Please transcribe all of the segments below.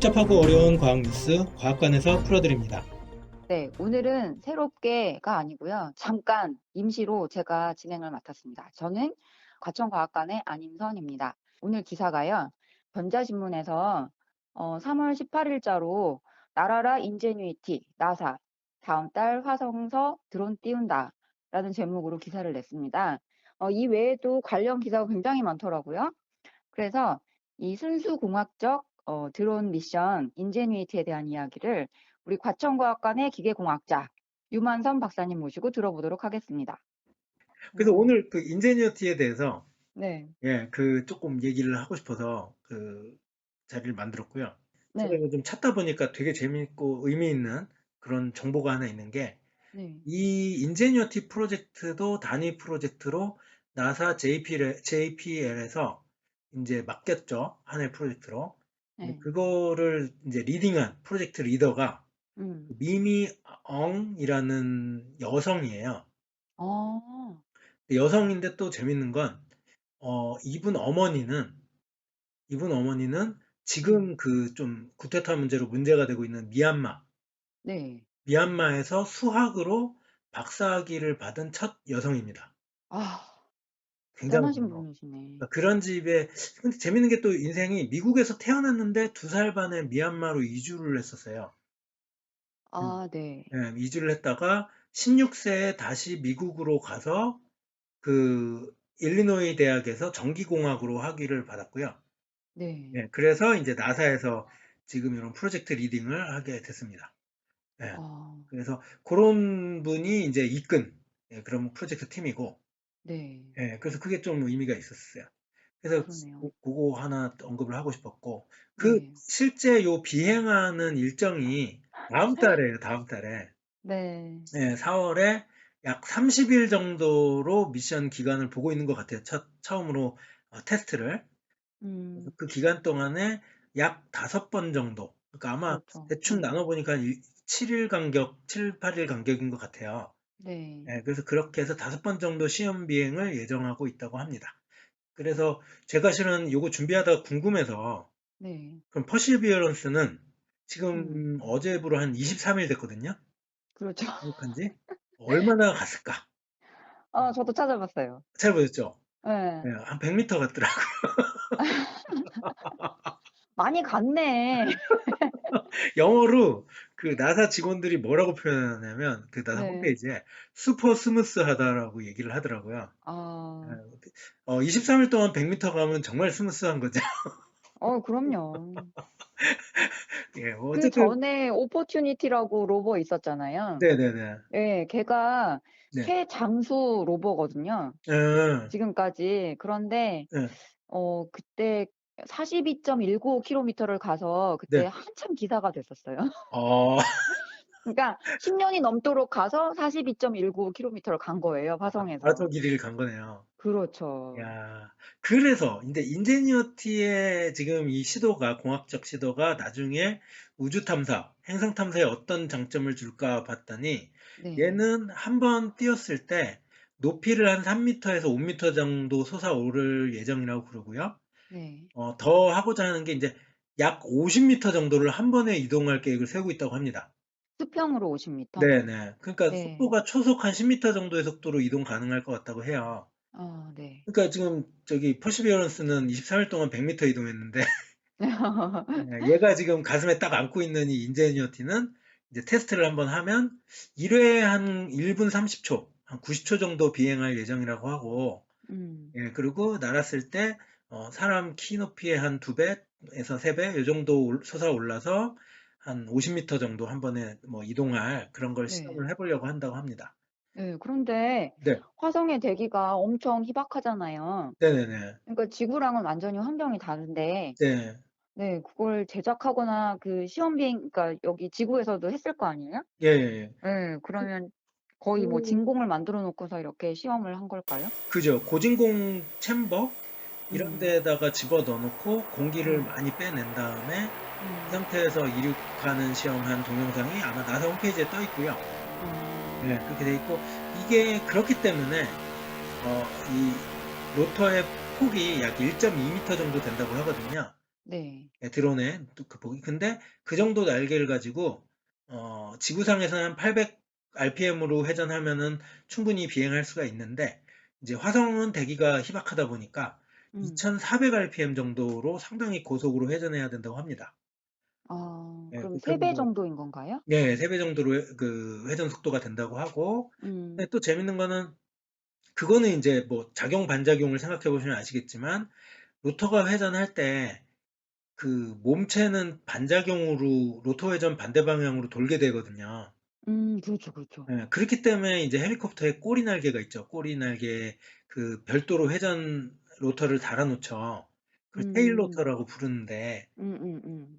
복잡하고 어려운 과학 뉴스 과학관에서 풀어드립니다. 네, 오늘은 새롭게가 아니고요. 잠깐 임시로 제가 진행을 맡았습니다. 저는 과천과학관의 안임선입니다. 오늘 기사가요. 전자신문에서 어, 3월 18일자로 나라라 인제뉴이티 나사 다음 달 화성서 드론 띄운다 라는 제목으로 기사를 냈습니다. 어, 이 외에도 관련 기사가 굉장히 많더라고요. 그래서 이 순수 공학적 어, 드론 미션 인제뉴이티에 대한 이야기를 우리 과천과학관의 기계공학자 유만선 박사님 모시고 들어보도록 하겠습니다. 그래서 음, 오늘 그 인제니어티에 대해서 네, 예, 그 조금 얘기를 하고 싶어서 그 자리를 만들었고요. 제가 네, 이거 좀 찾다 보니까 되게 재밌고 의미 있는 그런 정보가 하나 있는 게 네, 이 인제니어티 프로젝트도 단위 프로젝트로 나사 JPL, JPL에서 이제 맡겼죠. 하나의 프로젝트로. 근데 네, 그거를 이제 리딩한 프로젝트 리더가 음, 미미 엉이라는 여성이에요. 어, 여성인데 또 재밌는 건, 어, 이분 어머니는, 이분 어머니는 지금 음, 그좀 구테타 문제로 문제가 되고 있는 미얀마, 네, 미얀마에서 수학으로 박사학위를 받은 첫 여성입니다. 아, 굉장하죠. 대단하신 분이시네. 그러니까 그런 집에, 근데 재밌는 게 또 인생이 미국에서 태어났는데 두 살 반에 미얀마로 이주를 했었어요. 음, 아, 네, 예, 이주를 했다가 16세에 다시 미국으로 가서 그 일리노이 대학에서 전기공학으로 학위를 받았고요. 네, 예, 그래서 이제 나사에서 지금 이런 프로젝트 리딩을 하게 됐습니다. 예, 아, 그래서 그런 분이 이제 이끈 예, 그런 프로젝트 팀이고, 네, 예, 그래서 그게 좀 의미가 있었어요. 그래서 그러네요. 그- 그거 하나 언급을 하고 싶었고, 그 네, 실제 요 비행하는 일정이 다음 달에요, 다음 달에. 네, 네, 4월에 약 30일 정도로 미션 기간을 보고 있는 것 같아요. 첫, 처음으로 어, 테스트를. 그래서 음, 그 기간 동안에 약 다섯 번 정도. 그러니까 아마 그렇죠. 대충 음, 나눠보니까 7일 간격, 7, 8일 간격인 것 같아요. 네, 네, 그래서 그렇게 해서 다섯 번 정도 시험 비행을 예정하고 있다고 합니다. 그래서 제가 실은 요거 준비하다가 궁금해서 네, 그럼 퍼시비어런스는 음, 지금 어제부로 한 23일 됐거든요. 그렇죠. 한지 얼마나 갔을까? 아, 저도 찾아봤어요. 잘 보셨죠? 네, 네, 한 100m 갔더라고요. 많이 갔네. 영어로 그 나사 직원들이 뭐라고 표현하냐면 그 나사 네, 홈페이지에 슈퍼 스무스하다라고 얘기를 하더라고요. 아, 어, 23일 동안 100m 가면 정말 스무스한 거죠. 어, 그럼요. 예, 뭐그 어쨌든 전에 오퍼튜니티라고 로버 있었잖아요. 네네네. 예, 걔가 네. 최장수 로버거든요. 예, 지금까지. 그런데 예, 어 그때 42.195km를 가서 그때 네. 한참 기사가 됐었어요. 어, 그러니까 10년이 넘도록 가서 42.195km를 간 거예요, 화성에서. 마라톤 길이를 간 거네요. 그렇죠. 야, 그래서 이제 인제니어티의 지금 이 시도가 공학적 시도가 나중에 우주 탐사, 행성 탐사에 어떤 장점을 줄까 봤더니 네. 얘는 한번 띄었을 때 높이를 한 3m에서 5m 정도 솟아오를 예정이라고 그러고요. 네. 어, 더 하고자 하는 게 이제 약 50m 정도를 한 번에 이동할 계획을 세우고 있다고 합니다. 수평으로 50m? 네네. 그러니까 네. 속도가 초속 한 10m 정도의 속도로 이동 가능할 것 같다고 해요. 아, 네. 그러니까 지금 저기 퍼시비어런스는 23일 동안 100m 이동했는데 예, 얘가 지금 가슴에 딱 안고 있는 이 인제니어티는 이제 테스트를 한번 하면 1회 한 1분 30초, 한 90초 정도 비행할 예정이라고 하고, 음. 예, 그리고 날았을 때 어, 사람 키 높이의 한 두 배에서 세 배, 요 정도 올- 솟아 올라서 한 50m 정도 한 번에 뭐 이동할 그런 걸 네. 시험을 해보려고 한다고 합니다. 네, 그런데 네, 화성의 대기가 엄청 희박하잖아요. 네네네. 그러니까 지구랑은 완전히 환경이 다른데, 네, 네, 그걸 제작하거나 그 시험 비행, 그러니까 여기 지구에서도 했을 거 아니에요? 예, 예, 예. 네, 그러면 거의 뭐 그, 진공을 만들어 놓고서 이렇게 시험을 한 걸까요? 그죠. 고진공 챔버 이런 음, 데다가 집어 넣어놓고 공기를 음, 많이 빼낸 다음에 이 음, 상태에서 이륙하는 시험한 동영상이 아마 나사 홈페이지에 떠 있고요. 음, 네, 그렇게 돼 있고 이게 그렇기 때문에 어, 이 로터의 폭이 약 1.2m 정도 된다고 하거든요. 네. 예, 드론의 또그 보기. 근데 그 정도 날개를 가지고 어, 지구상에서는 한800 RPM으로 회전하면은 충분히 비행할 수가 있는데 이제 화성은 대기가 희박하다 보니까 음. 2400 RPM 정도로 상당히 고속으로 회전해야 된다고 합니다. 아, 예, 그럼 그세배 정도- 정도인 건가요? 네, 3배 정도로 회- 그 회전 속도가 된다고 하고 음. 근데 또 재밌는 거는 그거는 이제 뭐 작용 반작용을 생각해 보시면 아시겠지만 로터가 회전할 때 그 몸체는 반작용으로 로터 회전 반대 방향으로 돌게 되거든요. 음, 그렇죠, 그렇죠. 예, 그렇기 때문에 이제 헬리콥터에 꼬리 날개가 있죠. 꼬리 날개에 그 별도로 회전 로터를 달아놓죠. 그 테일 음. 로터라고 부르는데.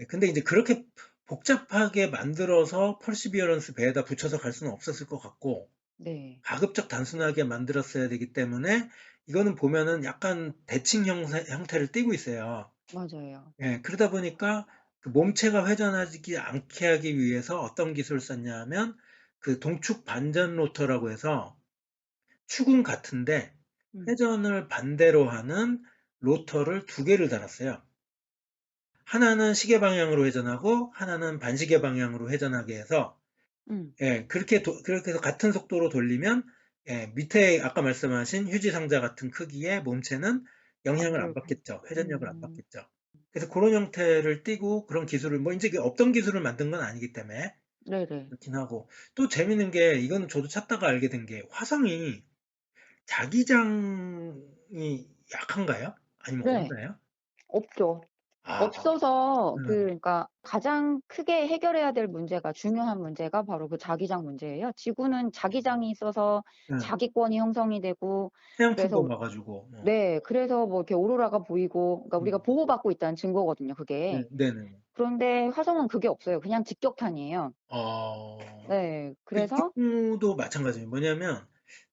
예, 근데 이제 그렇게 복잡하게 만들어서 펄시비어런스 배에다 붙여서 갈 수는 없었을 것 같고 네. 가급적 단순하게 만들었어야 되기 때문에 이거는 보면은 약간 대칭 형태, 형태를 띠고 있어요. 맞아요. 예, 그러다 보니까 그 몸체가 회전하지 않게 하기 위해서 어떤 기술을 썼냐 하면 그 동축 반전 로터라고 해서 축은 같은데 음. 회전을 반대로 하는 로터를 두 개를 달았어요. 하나는 시계 방향으로 회전하고 하나는 반시계 방향으로 회전하게 해서 음. 예, 그렇게 도- 그렇게 해서 같은 속도로 돌리면 예, 밑에 아까 말씀하신 휴지 상자 같은 크기의 몸체는 영향을 안 아, 받겠죠. 회전력을 안 음. 받겠죠. 그래서 그런 형태를 띠고 그런 기술을 뭐 이제 없던 기술을 만든 건 아니기 때문에 네네. 그렇긴 하고 또 재밌는 게 이거는 저도 찾다가 알게 된 게 화성이 자기장이 약한가요? 아니면 네. 없나요? 없죠. 아, 없어서 음. 그 그러니까 가장 크게 해결해야 될 문제가 중요한 문제가 바로 그 자기장 문제예요. 지구는 자기장이 있어서 음, 자기권이 형성이 되고 태양풍도 와가지고 뭐. 네, 그래서 뭐 이렇게 오로라가 보이고 그러니까 우리가 음. 보호받고 있다는 증거거든요, 그게. 네, 네네. 그런데 화성은 그게 없어요. 그냥 직격탄이에요. 어, 네, 그 그래서 직구도 마찬가지예요. 뭐냐면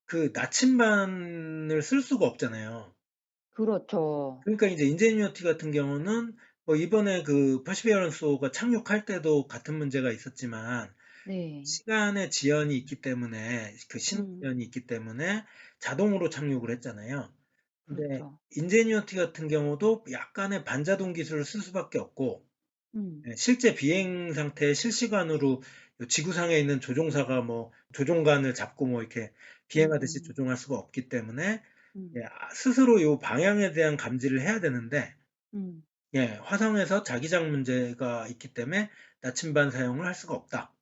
그 나침반을 쓸 수가 없잖아요. 그렇죠. 그러니까 이제 인제니어티 같은 경우는 뭐 이번에 그 퍼시비어런스호가 착륙할 때도 같은 문제가 있었지만 네. 시간의 지연이 있기 때문에 그 신호 음. 지연이 있기 때문에 자동으로 착륙을 했잖아요. 근데 그렇죠. 인제니어티 같은 경우도 약간의 반자동 기술을 쓸 수밖에 없고 음. 예, 실제 비행 상태에 실시간으로 요 지구상에 있는 조종사가 뭐 조종관을 잡고 뭐 이렇게 비행하듯이 음. 조종할 수가 없기 때문에 음. 예, 아, 스스로 요 방향에 대한 감지를 해야 되는데 음. 예, 화성에서 자기장 문제가 있기 때문에 나침반 사용을 할 수가 없다.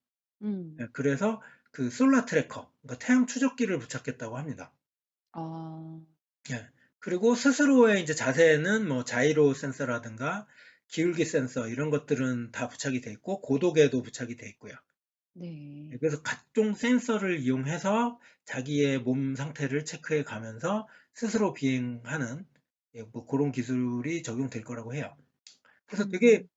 음. 예, 그래서 그 솔라 트래커, 그러니까 태양 추적기를 부착했다고 합니다. 아. 예, 그리고 스스로의 이제 자세는 뭐 자이로 센서라든가 기울기 센서 이런 것들은 다 부착이 돼 있고 고도계도 부착이 돼 있고요. 네. 예, 그래서 각종 센서를 이용해서 자기의 몸 상태를 체크해 가면서 스스로 비행하는 예, 뭐 그런 기술이 적용될 거라고 해요. 그래서 되게 음.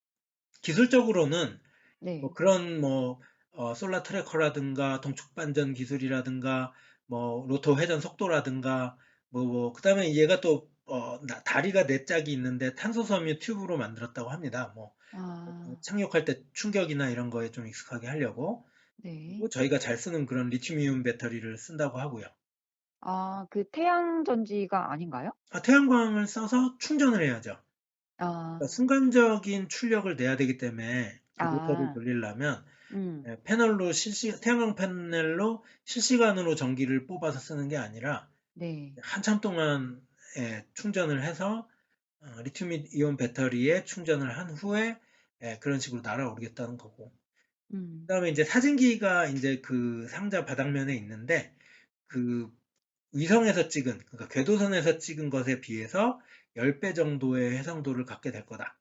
기술적으로는 네. 뭐 그런 뭐 어, 솔라 트래커라든가 동축 반전 기술이라든가 뭐 로터 회전 속도라든가 뭐, 뭐 그다음에 얘가 또 어, 나- 다리가 네 짝이 있는데 탄소 섬유 튜브로 만들었다고 합니다. 뭐 아. 착륙할 때 충격이나 이런 거에 좀 익숙하게 하려고 네. 저희가 잘 쓰는 그런 리튬이온 배터리를 쓴다고 하고요. 아, 그 태양 전지가 아닌가요? 아, 태양광을 써서 충전을 해야죠. 아. 그러니까 순간적인 출력을 내야 되기 때문에 그 아. 돌리려면 음. 예, 패널로 실시 태양광 패널로 실시간으로 전기를 뽑아서 쓰는 게 아니라 네. 한참 동안 예, 충전을 해서 어, 리튬 이온 배터리에 충전을 한 후에 예, 그런 식으로 날아오르겠다는 거고. 음. 그다음에 이제 사진기가 이제 그 상자 바닥면에 있는데 그 위성에서 찍은 그러니까 궤도선에서 찍은 것에 비해서 10배 정도의 해상도를 갖게 될 거다.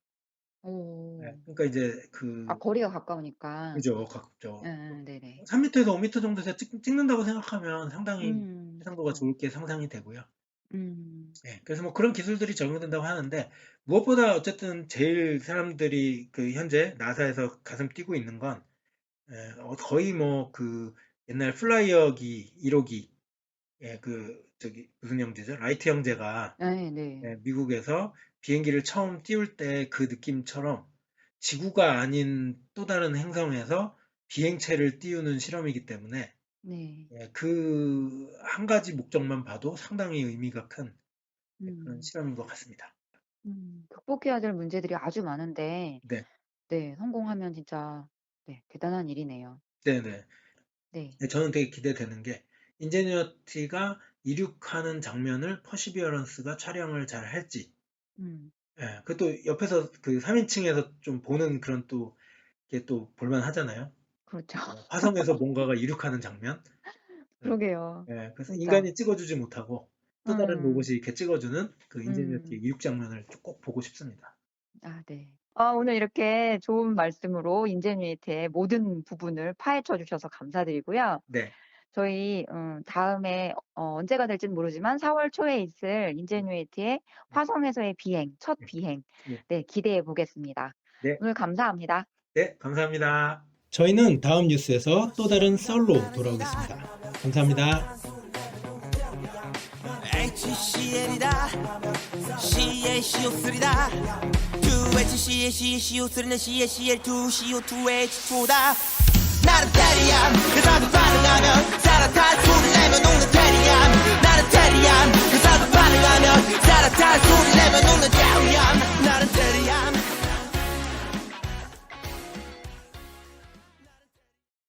오. 예, 그러니까 이제 그 아, 거리가 가까우니까. 그죠, 가깝죠. 응, 네네. 3m에서 5m 정도에서 찍, 찍는다고 생각하면 상당히 음, 해상도가. 좋을 게 상상이 되고요. 음, 예, 그래서 뭐 그런 기술들이 적용된다고 하는데 무엇보다 어쨌든 제일 사람들이 그 현재 나사에서 가슴 뛰고 있는 건 예, 어, 거의 뭐 그 옛날 플라이어기 1호기 예, 그 저기 무슨 형제죠? 라이트 형제가 네, 네. 예, 미국에서 비행기를 처음 띄울 때 그 느낌처럼 지구가 아닌 또 다른 행성에서 비행체를 띄우는 실험이기 때문에 네. 예, 그 한 가지 목적만 봐도 상당히 의미가 큰 예, 그런 음, 실험인 것 같습니다. 음, 극복해야 될 문제들이 아주 많은데, 네. 네, 성공하면 진짜, 네, 대단한 일이네요. 네네. 네. 네, 저는 되게 기대되는 게 인제니어티가 이륙하는 장면을 퍼시비어런스가 촬영을 잘 할지 음, 예, 그것도 옆에서 그 3인칭에서 좀 보는 그런 또 이게 또 볼만 하잖아요. 그렇죠. 어, 화성에서 뭔가가 이륙하는 장면. 그러게요. 예, 그래서 진짜. 인간이 찍어주지 못하고 또 다른 음. 로봇이 이렇게 찍어주는 그 인제니어티 음. 이륙 장면을 꼭 보고 싶습니다. 아, 네. 아, 오늘 이렇게 좋은 말씀으로 인제뉴이티의 모든 부분을 파헤쳐 주셔서 감사드리고요. 네, 저희 음, 다음에 어, 언제가 될지는 모르지만 4월 초에 있을 인제뉴이티의 화성에서의 비행, 첫 비행, 네. 네, 기대해 보겠습니다. 네. 오늘 감사합니다. 네, 감사합니다. 저희는 다음 뉴스에서 또 다른 썰로 돌아오겠습니다. 감사합니다. HCL이다. 나는 테리안 그사도 반응하면 살아탈 소리 내면 우는 자우야. 나는 테리안